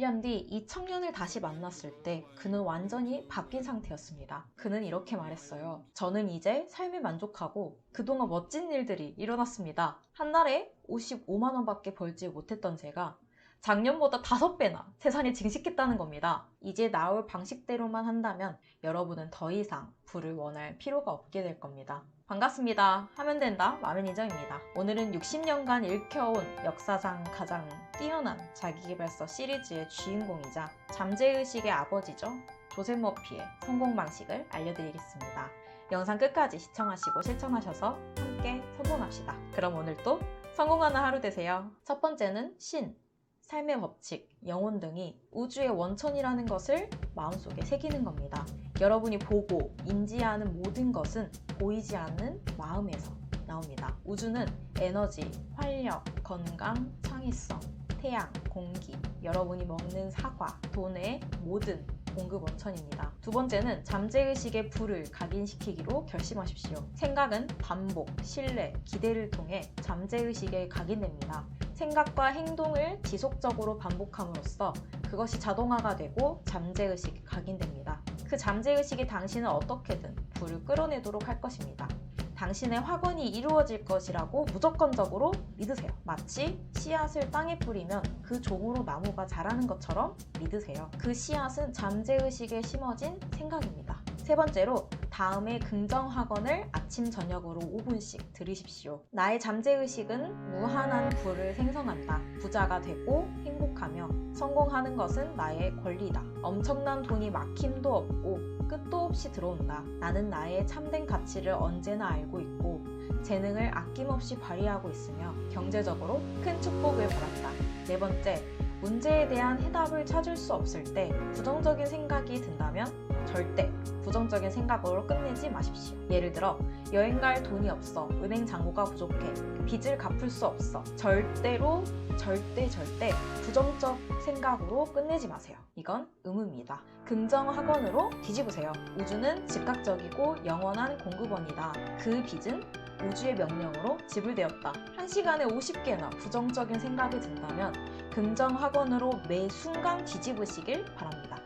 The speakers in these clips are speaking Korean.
1년 뒤 이 청년을 다시 만났을 때 그는 완전히 바뀐 상태였습니다. 그는 이렇게 말했어요. 저는 이제 삶에 만족하고 그동안 멋진 일들이 일어났습니다. 한 달에 55만 원밖에 벌지 못했던 제가 작년보다 다섯 배나 세상에 증식했다는 겁니다. 이제 나올 방식대로만 한다면 여러분은 더 이상 부를 원할 필요가 없게 될 겁니다. 반갑습니다. 하면 된다. 마매니저입니다. 오늘은 60년간 읽혀온 역사상 가장 뛰어난 자기계발서 시리즈의 주인공이자 잠재의식의 아버지죠. 조셉 머피의 성공 방식을 알려드리겠습니다. 영상 끝까지 시청하시고 실천하셔서 함께 성공합시다. 그럼 오늘도 성공하는 하루 되세요. 첫 번째는 신, 삶의 법칙, 영혼 등이 우주의 원천이라는 것을 마음속에 새기는 겁니다. 여러분이 보고 인지하는 모든 것은 보이지 않는 마음에서 나옵니다. 우주는 에너지, 활력, 건강, 창의성, 태양, 공기, 여러분이 먹는 사과, 돈의 모든 공급 원천입니다. 두 번째는 잠재의식의 불을 각인시키기로 결심하십시오. 생각은 반복, 신뢰, 기대를 통해 잠재의식에 각인됩니다. 생각과 행동을 지속적으로 반복함으로써 그것이 자동화가 되고 잠재의식이 각인됩니다. 그 잠재의식이 당신을 어떻게든 불을 끌어내도록 할 것입니다. 당신의 확언이 이루어질 것이라고 무조건적으로 믿으세요. 마치 씨앗을 땅에 뿌리면 그 종으로 나무가 자라는 것처럼 믿으세요. 그 씨앗은 잠재의식에 심어진 생각입니다. 세 번째로 다음에 긍정 학원을 아침 저녁으로 5분씩 들으십시오. 나의 잠재의식은 무한한 부를 생성한다. 부자가 되고 행복하며 성공하는 것은 나의 권리다. 엄청난 돈이 막힘도 없고 끝도 없이 들어온다. 나는 나의 참된 가치를 언제나 알고 있고 재능을 아낌없이 발휘하고 있으며 경제적으로 큰 축복을 받았다. 네 번째, 문제에 대한 해답을 찾을 수 없을 때 부정적인 생각이 든다면 절대 부정적인 생각으로 끝내지 마십시오. 예를 들어 여행 갈 돈이 없어 은행 잔고가 부족해 빚을 갚을 수 없어 절대로 절대 절대 부정적 생각으로 끝내지 마세요. 이건 의무입니다. 긍정 학원으로 뒤집으세요. 우주는 즉각적이고 영원한 공급원이다. 그 빚은 우주의 명령으로 지불되었다. 한 시간에 50개나 부정적인 생각이 든다면 긍정 학원으로 매 순간 뒤집으시길 바랍니다.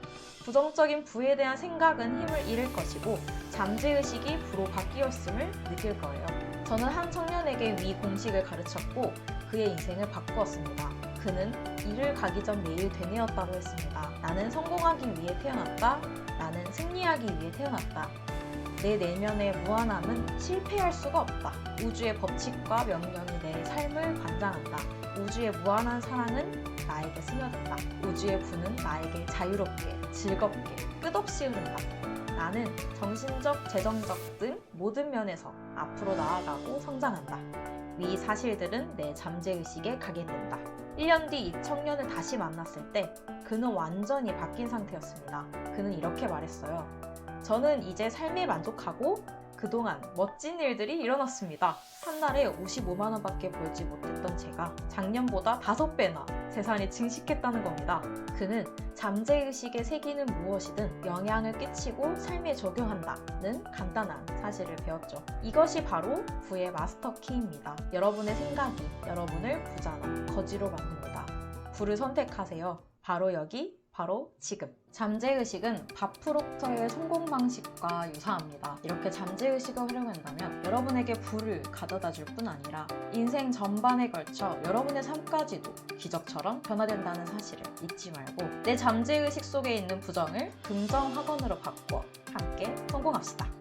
부정적인 부에 대한 생각은 힘을 잃을 것이고 잠재의식이 부로 바뀌었음을 느낄 거예요. 저는 한 청년에게 위 공식을 가르쳤고 그의 인생을 바꾸었습니다. 그는 일을 가기 전 매일 되뇌었다고 했습니다. 나는 성공하기 위해 태어났다. 나는 승리하기 위해 태어났다. 내 내면의 무한함은 실패할 수가 없다. 우주의 법칙과 명령이 내 삶을 관장한다. 우주의 무한한 사랑은 나에게 스며든다. 우주의 부는 나에게 자유롭게, 즐겁게, 끝없이 흐른다. 나는 정신적, 재정적 등 모든 면에서 앞으로 나아가고 성장한다. 위 사실들은 내 잠재의식에 각인된다. 1년 뒤 이 청년을 다시 만났을 때 그는 완전히 바뀐 상태였습니다. 그는 이렇게 말했어요. 저는 이제 삶에 만족하고 그동안 멋진 일들이 일어났습니다. 한 달에 55만 원 밖에 벌지 못했던 제가 작년보다 5배나 재산이 증식했다는 겁니다. 그는 잠재의식에 새기는 무엇이든 영향을 끼치고 삶에 적용한다는 간단한 사실을 배웠죠. 이것이 바로 부의 마스터 키입니다. 여러분의 생각이 여러분을 부자나 거지로 만듭니다. 부를 선택하세요. 바로 여기, 바로 지금. 잠재의식은 밥 프록터의 성공 방식과 유사합니다. 이렇게 잠재의식을 활용한다면 여러분에게 부를 가져다 줄 뿐 아니라 인생 전반에 걸쳐 여러분의 삶까지도 기적처럼 변화된다는 사실을 잊지 말고 내 잠재의식 속에 있는 부정을 긍정 학원으로 바꾸어 함께 성공합시다.